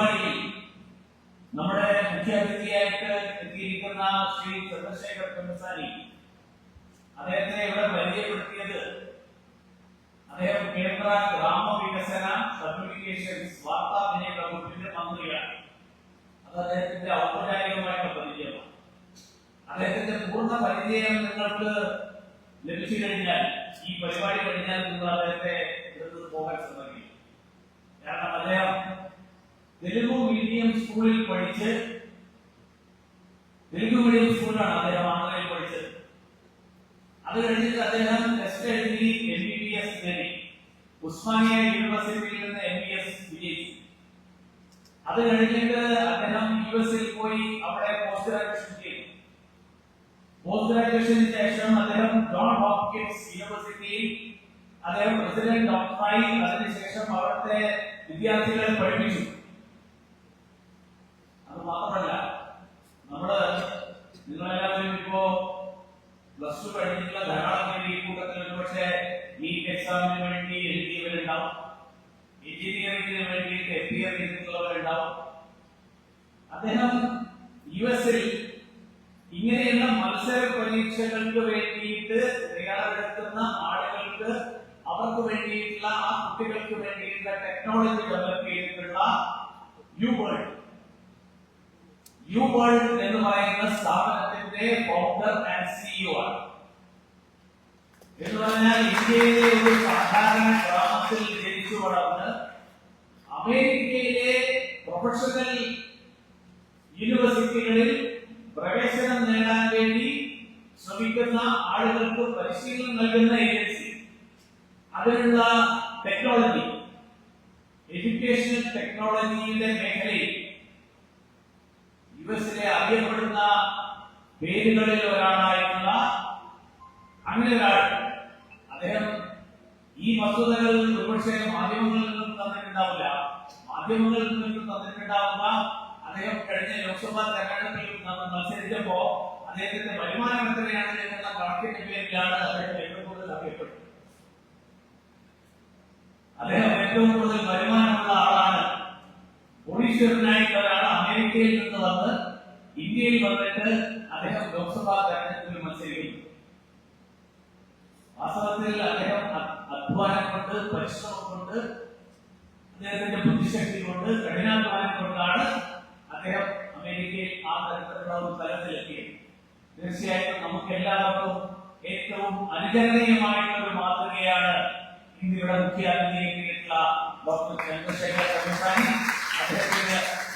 പരിപാടിയിൽ നമ്മുടെ മുഖ്യാതിഥിയായിട്ട് എത്തിയിരിക്കുന്ന ശ്രീ ചന്ദ്രശേഖർ പെമ്മസാനി അദ്ദേഹത്തെ ഇവിടെ പരിചയപ്പെടുത്തിയത് അദ്ദേഹം കേന്ദ്ര ഗ്രാമവികസന കമ്മ്യൂണിക്കേഷൻസ് വാർത്താവിനിമയ വകുപ്പിന്റെ മന്ത്രിയാണ്. അത് അദ്ദേഹത്തിന്റെ ഔപചാരികമായിട്ടുള്ള പരിചയമാണ്. അദ്ദേഹത്തിന്റെ പൂർണ പരിചയം നിങ്ങൾക്ക് ലഭിച്ചു കഴിഞ്ഞാൽ ഈ പരിപാടി കഴിഞ്ഞാൽ നിങ്ങൾ അദ്ദേഹത്തെ ഇവിടുന്ന് പോകാൻ ശ്രമിക്കും. കാരണം അദ്ദേഹം തെലുഗു മീഡിയം സ്കൂളിൽ പഠിച്ച് തെലുഗു മീഡിയം സ്കൂളിലാണ് അദ്ദേഹം ആന്ധ്രയിൽ പഠിച്ചത് അത് കഴിഞ്ഞിട്ട് അദ്ദേഹം ടെസ്റ്റ് എഴുതി എം ബി ബി എസ് നേടി ഉസ്മാനിയ യൂണിവേഴ്സിറ്റിയിൽ നിന്ന് എം ബി എസ് വിജയിച്ചു അത് കഴിഞ്ഞിട്ട് അദ്ദേഹം യു എസിൽ പോയി അവിടെ പോസ്റ്റ് ഗ്രാജുവേഷൻ ചെയ്തു പോസ്റ്റ് ഗ്രാജുവേഷന് ശേഷം അദ്ദേഹം ജോൺ ഹോപ്കിൻസ് യൂണിവേഴ്സിറ്റിയിൽ അദ്ദേഹം പ്രസിഡന്റ് ഡോക്ടറായി അതിനുശേഷം അവിടുത്തെ വിദ്യാർത്ഥികളെ പഠിപ്പിച്ചു പക്ഷേ ഈ എക്സാമിന് വേണ്ടി എഴുതിയവരുണ്ടാവും എഞ്ചിനീയറിംഗിന് വേണ്ടിയിട്ട് എപ്പിയർ ചെയ്തിട്ടുള്ളവരുണ്ടാവും അദ്ദേഹം യു എസിൽ ഇങ്ങനെയുള്ള മത്സര പരീക്ഷകൾക്ക് വേണ്ടിയിട്ട് തയ്യാറെടുക്കുന്ന ആളുകൾക്ക് അവർക്ക് വേണ്ടിയിട്ടുള്ള ആ കുട്ടികൾക്ക് വേണ്ടിയിട്ടുള്ള ടെക്നോളജി ഡെവലപ്പ് ചെയ്തിട്ടുള്ള യു വേൾഡ് യു വേൾഡ് എന്ന് പറയുന്ന സ്ഥാപനത്തിന്റെ ഫൗണ്ടർ ആൻഡ് സിഇഒ ആണ്. എന്ന് പറഞ്ഞാൽ ഇന്ത്യയിലെ ഒരു സാധാരണ ഗ്രാമത്തിൽ ജനിച്ചു വളർന്ന് അമേരിക്കയിലെ പ്രൊഫഷണൽ യൂണിവേഴ്സിറ്റികളിൽ പ്രവേശനം നേടാൻ വേണ്ടി ശ്രമിക്കുന്ന ആളുകൾക്ക് പരിശീലനം നൽകുന്ന ഏജൻസി. അതിനുള്ള ടെക്നോളജി. എഡ്യൂക്കേഷൻ ടെക്നോളജിയുടെ മേഖലയിൽ യു എസിലെ അറിയപ്പെടുന്ന പേരുകളിൽ ഒരാളായിട്ടുള്ള അങ്ങനെ ഒരാൾ അദ്ദേഹം ഈ വസ്തുതകൾ ഒരുപക്ഷെ മാധ്യമങ്ങളിൽ നിന്നും തന്നിട്ടുണ്ടാവില്ല. മാധ്യമങ്ങളിൽ നിന്നും തന്നിട്ടുണ്ടാവുക അദ്ദേഹം കഴിഞ്ഞ ലോക്സഭാ തെരഞ്ഞെടുപ്പിൽ മത്സരിച്ചപ്പോ അദ്ദേഹത്തിന്റെ വരുമാനം എത്രയാണ് എന്നുള്ള കണക്കിന്റെ പേരിലാണ് അദ്ദേഹം ഏറ്റവും കൂടുതൽ അറിയപ്പെട്ടത്. അദ്ദേഹം ഏറ്റവും കൂടുതൽ വരുമാനമുള്ള ആളാണ് കോടീശ്വരനായിട്ടുള്ള ഒരാൾ അമേരിക്കയിൽ നിന്ന് വന്ന് ഇന്ത്യയിൽ വന്നിട്ട് അദ്ദേഹം ലോക്സഭാ തെരഞ്ഞെടുപ്പിൽ മത്സരിക്കുന്നു. വാസ്തവത്തിൽ അദ്ദേഹം അ- അധ്വാനം കൊണ്ട് പരിശ്രമം കൊണ്ട് അദ്ദേഹത്തിന്റെ ബുദ്ധിശക്തി കൊണ്ട് കഠിനാധ്വാനം കൊണ്ടാണ് അദ്ദേഹം അമേരിക്കയിൽ ആ തരത്തിലുള്ള ഒരു തലത്തിലെത്തിയത്. തീർച്ചയായിട്ടും നമുക്ക് എല്ലാവർക്കും ഏറ്റവും അനുകരണീയമായിട്ടുള്ള ഒരു മാതൃകയാണ് ഇന്ത്യയുടെ മുഖ്യ അതിഥിയായിട്ടുള്ള ഡോക്ടർ ചന്ദ്രശേഖർ കമിസാനി